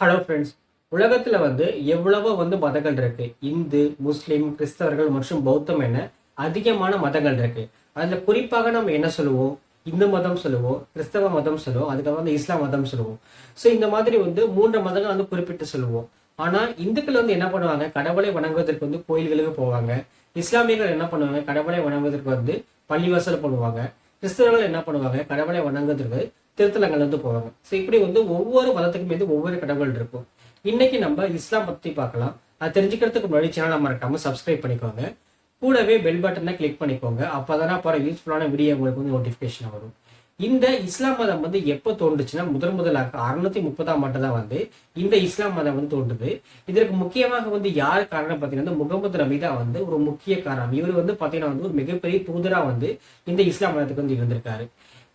Hello friends உலகத்தில் வந்து எவ்வளவோ வந்து மதங்கள் இருக்கு. இந்து முஸ்லீம் கிறிஸ்தவர்கள் மற்றும் பௌத்தம் என அதிகமான மதங்கள் இருக்கு. அதில் குறிப்பாக நம்ம என்ன சொல்லுவோம்? இந்து மதம் சொல்லுவோம் கிறிஸ்தவ மதம் சொல்லுவோம் அதுக்கப்புறம் வந்து இஸ்லாம் மதம் சொல்லுவோம். ஸோ இந்த மாதிரி வந்து மூன்று மதங்கள் வந்து குறிப்பிட்டு சொல்லுவோம். ஆனால் இந்துக்கள் வந்து என்ன பண்ணுவாங்க? கடவுளை வணங்குவதற்கு வந்து கோயில்களுக்கு போவாங்க. இஸ்லாமியர்கள் என்ன பண்ணுவாங்க? கடவுளை வணங்குவதற்கு வந்து பள்ளிவாசல் பண்ணுவாங்க கிறிஸ்தவர்கள் என்ன பண்ணுவாங்க? கடவுளை வணங்குவதற்கு திருத்தலங்கள் வந்து போவாங்க. ஸோ இப்படி வந்து ஒவ்வொரு மதத்துக்கும் மீது ஒவ்வொரு கடவுள் இருக்கும். இன்னைக்கு நம்ம இஸ்லாம் பத்தி பார்க்கலாம். அது தெரிஞ்சுக்கிறதுக்கு முன்னாடி சேனலை மறக்காம சப்ஸ்கிரைப் பண்ணிக்கோங்க. கூடவே பெல் பட்டனை கிளிக் பண்ணிக்கோங்க. அப்பதான் போகிற யூஸ்ஃபுல்லான வீடியோ உங்களுக்கு வந்து நோட்டிஃபிகேஷன் வரும். இந்த இஸ்லாம் மதம் வந்து எப்போ தோன்றுச்சுன்னா முதன் முதலாக அறுநூத்தி முப்பதாம் ஆண்டு தான் வந்து இந்த இஸ்லாம் மதம் வந்து தோன்றுது. இதற்கு முக்கியமாக வந்து யார் காரணம் பார்த்தீங்கன்னா முகமது நபி தான் வந்து ஒரு முக்கிய காரணம். இவர் வந்து பார்த்தீங்கன்னா வந்து ஒரு மிகப்பெரிய தூதரா வந்து இந்த இஸ்லாம் மதத்துக்கு வந்து இருந்திருக்காரு.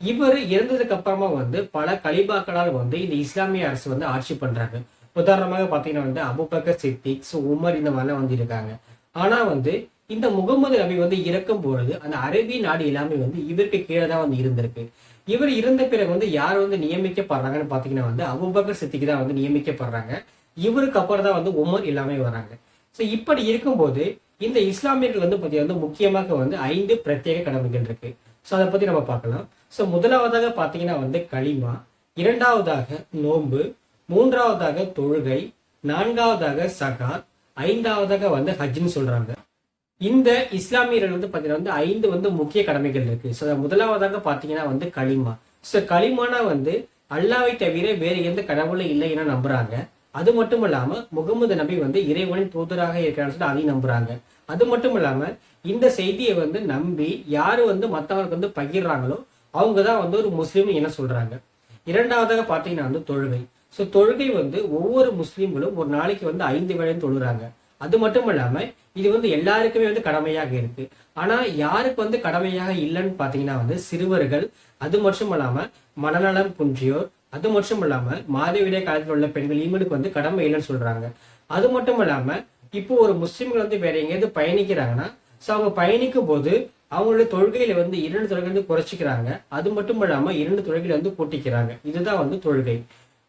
இவர் இறந்ததுக்கு அப்புறமா வந்து பல கலிபாக்களால் வந்து இந்த இஸ்லாமிய அரசு வந்து ஆட்சி பண்றாங்க. உதாரணமாக பார்த்தீங்கன்னா வந்து அபுபக்கர் சித்திக் ஸோ உமர் இந்த மாதிரிலாம் வந்து இருக்காங்க. ஆனா வந்து இந்த முகமது நபி வந்து இறக்கும் பொழுது அந்த அரேபிய நாடு எல்லாமே வந்து இவருக்கு கீழே தான் வந்து இருந்திருக்கு. இவர் இருந்த பிறகு வந்து யார் வந்து நியமிக்கப்படுறாங்கன்னு பாத்தீங்கன்னா வந்து அபுபக்கர் சித்திக்கு தான் வந்து நியமிக்கப்படுறாங்க. இவருக்கு அப்புறம் தான் வந்து உமர் எல்லாமே வராங்க. ஸோ இப்படி இருக்கும்போது இந்த இஸ்லாமியர்கள் வந்து பார்த்தீங்கன்னா வந்து முக்கியமாக வந்து ஐந்து பிரத்யேக கடமைகள் இருக்கு. ஸோ அதை பத்தி நம்ம பார்க்கலாம். ஸோ முதலாவதாக பார்த்தீங்கன்னா வந்து களிமா இரண்டாவதாக நோன்பு மூன்றாவதாக தொழுகை நான்காவதாக சகாத் ஐந்தாவதாக வந்து ஹஜ்னு சொல்றாங்க. இந்த இஸ்லாமியர்கள் வந்து பார்த்தீங்கன்னா வந்து ஐந்து வந்து முக்கிய கடமைகள் இருக்கு. ஸோ முதலாவதாக பார்த்தீங்கன்னா வந்து களிமா. ஸோ களிமானா வந்து அல்லாவை தவிர வேறு எந்த கடவுளும் இல்லை என நம்புறாங்க. அது மட்டும் இல்லாம முகமது நபி வந்து இறைவனின் தூதராக இருக்கிறான்னு சொல்லி அதையும் நம்புறாங்க. அது மட்டும் இல்லாம இந்த செய்தியை வந்து நம்பி யாரு வந்து மற்றவங்களுக்கு வந்து பகிர்றாங்களோ அவங்க தான் வந்து ஒரு முஸ்லீம் என்ன சொல்றாங்க. இரண்டாவதாக பார்த்தீங்கன்னா வந்து தொழுகை. ஸோ தொழுகை வந்து ஒவ்வொரு முஸ்லீம்களும் ஒரு நாளைக்கு வந்து ஐந்து வேளையும் தொழுறாங்க. அது மட்டும் இல்லாமல் இது வந்து எல்லாருக்குமே வந்து கடமையாக இருக்கு. ஆனா யாருக்கு வந்து கடமையாக இல்லைன்னு பார்த்தீங்கன்னா வந்து சிறுவர்கள் அது மட்டும் இல்லாமல் மனநலம் குன்றியோர் அது மட்டும் இல்லாமல் மாதவிடாய் காலத்தில் உள்ள பெண்கள் இவங்களுக்கு வந்து கடமை இல்லைன்னு சொல்றாங்க. அது மட்டும் இல்லாமல் இப்போ ஒரு முஸ்லீம்கள் வந்து வேற எங்கேயாவது பயணிக்கிறாங்கன்னா ஸோ அவங்க பயணிக்கும் போது அவங்களுடைய தொழுகையில வந்து இரண்டு தொழுகை வந்து குறைச்சிக்கிறாங்க. அது மட்டும் இல்லாமல் இரண்டு தொழுகையில வந்து கூட்டிக்கிறாங்க. இதுதான் வந்து தொழுகை.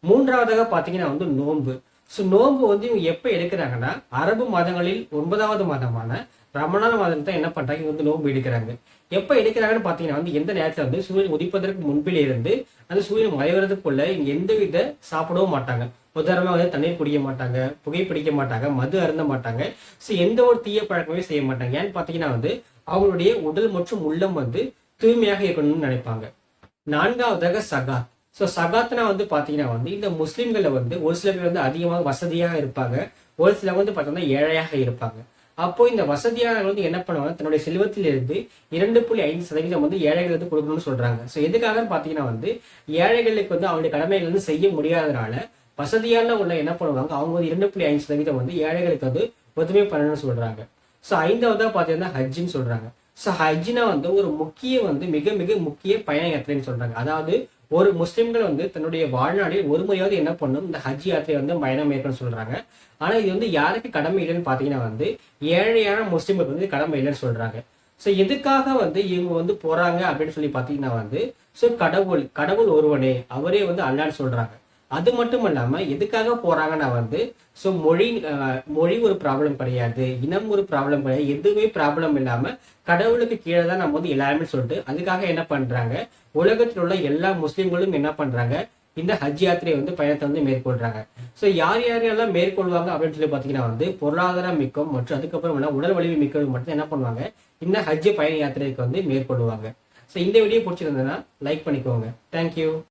மூன்றாவதாக பார்த்தீங்கன்னா வந்து நோன்பு. ஸோ நோன்பு வந்து இவங்க எப்போ எடுக்கிறாங்கன்னா அரபு மாதங்களில் ஒன்பதாவது மாதமான ரமணான மாதம் தான் என்ன பண்ணுறாங்க இவங்க வந்து நோன்பு எடுக்கிறாங்க. எப்போ எடுக்கிறாங்கன்னு பார்த்தீங்கன்னா வந்து எந்த நேரத்தில் வந்து சூரியன் உதிப்பதற்கு முன்பில் இருந்து அந்த சூரியன் மறைவதற்குள்ள இவங்க எந்த வித சாப்பிடவும் மாட்டாங்க. உதாரணமாக வந்து தண்ணீர் குடிக்க மாட்டாங்க புகைப்பிடிக்க மாட்டாங்க மது அருந்த மாட்டாங்க. ஸோ எந்த ஒரு தீய பழக்கமே செய்ய மாட்டாங்க. ஏன்னு பார்த்தீங்கன்னா வந்து அவங்களுடைய உடல் மற்றும் உள்ளம் வந்து தூய்மையாக இருக்கணும்னு நினைப்பாங்க. நான்காவதாக சகாத். ஸோ சகாத்னா வந்து பார்த்தீங்கன்னா வந்து இந்த முஸ்லீம்களில் வந்து ஒரு சில பேர் வந்து அதிகமாக வசதியாக இருப்பாங்க. ஒரு சிலர் வந்து பார்த்தோம்னா ஏழையாக இருப்பாங்க. அப்போ இந்த வசதியானவர்கள் வந்து என்ன பண்ணுவாங்க? தன்னுடைய செல்வத்திலிருந்து இரண்டு புள்ளி ஐந்து சதவீதம் வந்து ஏழைகள் வந்து கொடுக்கணும்னு சொல்றாங்க. ஸோ எதுக்காக பார்த்தீங்கன்னா வந்து ஏழைகளுக்கு வந்து அவங்களுடைய கடமைகள் வந்து செய்ய முடியாதனால வசதியான உள்ள என்ன பண்ணுவாங்க? அவங்க வந்து இரண்டு புள்ளி ஐந்து சதவீதம் வந்து ஏழைகளுக்கு வந்து ஒத்துமை பண்ணணும்னு சொல்றாங்க. ஸோ ஐந்தாவதா பார்த்தீங்கன்னா ஹஜ்ஜின்னு சொல்றாங்க. ஸோ ஹஜ்ஜினா வந்து ஒரு முக்கிய வந்து மிக மிக முக்கிய பயண யாத்திரைன்னு சொல்கிறாங்க அதாவது ஒரு முஸ்லீம்கள் வந்து தன்னுடைய வாழ்நாளில் ஒரு முறையாவது என்ன பண்ணும்? இந்த ஹஜ் யாத்திரை வந்து பயணம் மேற்கொண்டு சொல்கிறாங்க ஆனால் இது வந்து யாருக்கு கடமை இல்லைன்னு பார்த்தீங்கன்னா வந்து ஏழையான முஸ்லீம்கள் வந்து கடமை இல்லைன்னு சொல்கிறாங்க ஸோ எதுக்காக வந்து இவங்க வந்து போகிறாங்க அப்படின்னு சொல்லி பார்த்தீங்கன்னா வந்து ஸோ கடவுள் கடவுள் ஒருவனே அவரே வந்து அல்லான்னு சொல்கிறாங்க அது மட்டும் இல்லாமல் எதுக்காக போகிறாங்கன்னா வந்து ஸோ மொழி மொழி ஒரு ப்ராப்ளம் கிடையாது இனம் ஒரு ப்ராப்ளம் கிடையாது எதுவுமே ப்ராப்ளம் இல்லாமல் கடவுளுக்கு கீழே தான் நம்ம வந்து எல்லாருமே சொல்லிட்டு அதுக்காக என்ன பண்ணுறாங்க உலகத்தில் உள்ள எல்லா முஸ்லீம்களும் என்ன பண்ணுறாங்க இந்த ஹஜ் யாத்திரையை வந்து பயணத்தை வந்து மேற்கொள்றாங்க. ஸோ யார் யாரெல்லாம் மேற்கொள்வாங்க அப்படின்னு சொல்லி பார்த்தீங்கன்னா வந்து பொருளாதார மிக்கம் மற்றும் அதுக்கப்புறம் எல்லாம் உடல் வலிமை மிக்கவங்க மட்டும் என்ன பண்ணுவாங்க இந்த ஹஜ் பயண யாத்திரைக்கு வந்து மேற்கொள்வாங்க. ஸோ இந்த வீடியோ பிடிச்சிருந்ததுன்னா லைக் பண்ணிக்கோங்க. Thank you